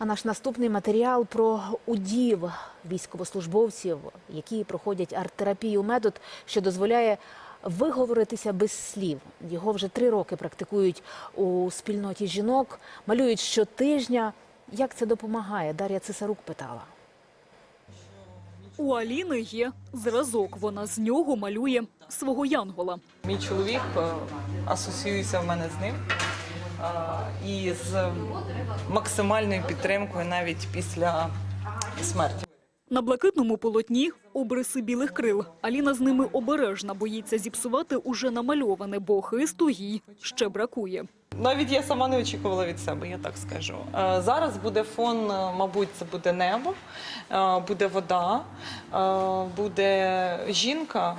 А наш наступний матеріал про удів військовослужбовців, які проходять арт-терапію метод, що дозволяє виговоритися без слів. Його вже три роки практикують у спільноті жінок, малюють щотижня. Як це допомагає? Дар'я Цесарук питала. У Аліни є зразок. Вона з нього малює свого янгола. Мій чоловік е, асоціюється в мене з ним і з максимальною підтримкою навіть після смерті. На блакитному полотні обриси білих крил. Аліна з ними обережна, боїться зіпсувати уже намальоване, бо хисту їй ще бракує. Навіть я сама не очікувала від себе, я так скажу. Е, Зараз буде фон, е, мабуть, це буде небо, е, буде вода, буде жінка,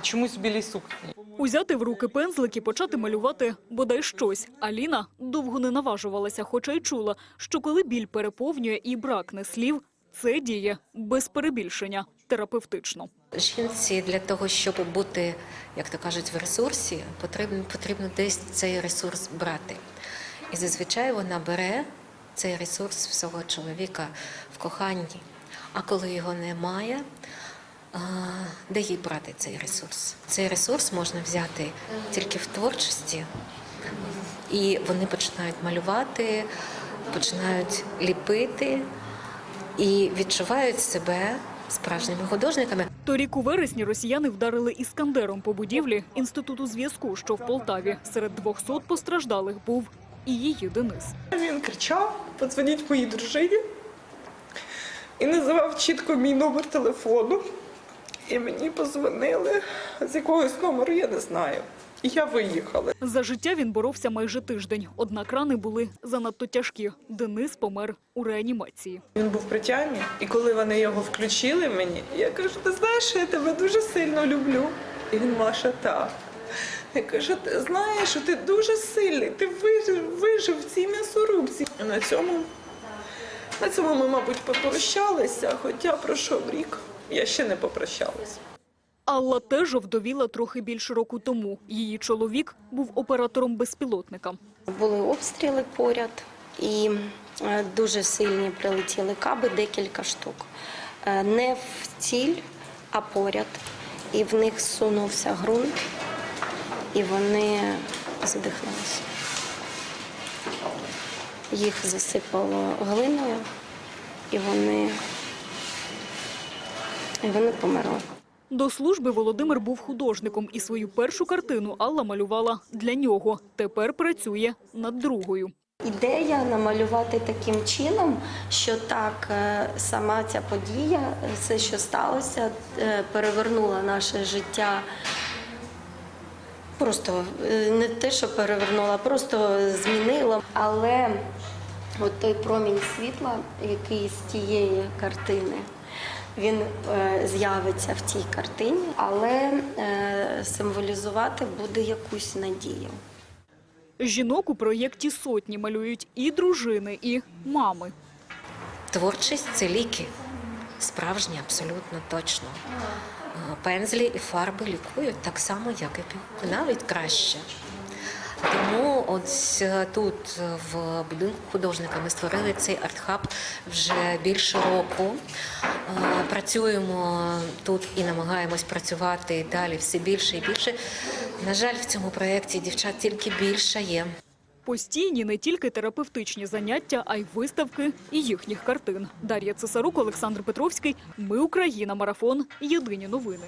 чомусь в білій сукні. Узяти в руки пензлик і почати малювати бодай щось. Аліна довго не наважувалася, хоча й чула, що коли біль переповнює і бракне слів, це діє без перебільшення терапевтично. Жінці для того, щоб бути, як то кажуть, в ресурсі, потрібно, потрібно десь цей ресурс брати. І зазвичай вона бере цей ресурс в свого чоловіка в коханні. А коли його немає, а, де їй брати цей ресурс? Цей ресурс можна взяти тільки в творчості, і вони починають малювати, починають ліпити і відчувають себе справжніми художниками. Торік у вересні росіяни вдарили іскандером по будівлі інституту зв'язку, що в Полтаві. Серед 200 постраждалих був і її Денис. Він кричав: подзвоніть моїй дружині і називав чітко мій номер телефону. І мені позвонили з якогось номеру, я не знаю. І я виїхала. За життя він боровся майже тиждень. Однак рани були занадто тяжкі. Денис помер у реанімації. Він був при тямі, і коли вони його включили мені, я кажу, ти знаєш, я тебе дуже сильно люблю. І він Маша, так. Я кажу, ти знаєш, що ти дуже сильний, ти вижив, вижив в цій м'ясорубці. На цьому, на цьому ми, мабуть, попрощалися, хоча пройшов рік. Я ще не попрощалася. Алла теж овдовіла трохи більше року тому. Її чоловік був оператором безпілотника. Були обстріли поряд і е, дуже сильні прилетіли каби, декілька штук. Е, Не в ціль, а поряд. І в них сунувся ґрунт, і вони задихнулися. Їх засипало глиною, і вони, і вони померли. До служби Володимир був художником, і свою першу картину Алла малювала для нього. Тепер працює над другою. Ідея намалювати таким чином, що так е, сама ця подія, все, що сталося, е, перевернула наше життя. Просто е, не те, що перевернула, просто змінила. Але от той промінь світла, який з тієї картини, він е, з'явиться в цій картині, але е, символізувати буде якусь надію. Жінок у проєкті сотні малюють і дружини, і мами. Творчість це ліки. Справжні, абсолютно точно. Е, Пензлі і фарби лікують так само, як і пігулки, навіть краще. Тому е, тут в будинку художника ми створили цей арт-хаб вже більше року. Е, Працюємо тут і намагаємось працювати далі все більше і більше. На жаль, в цьому проєкті дівчат тільки більше є. Постійні не тільки терапевтичні заняття, а й виставки і їхніх картин. Дар'я Цесарук, Олександр Петровський. Ми Україна. Марафон. Єдині новини.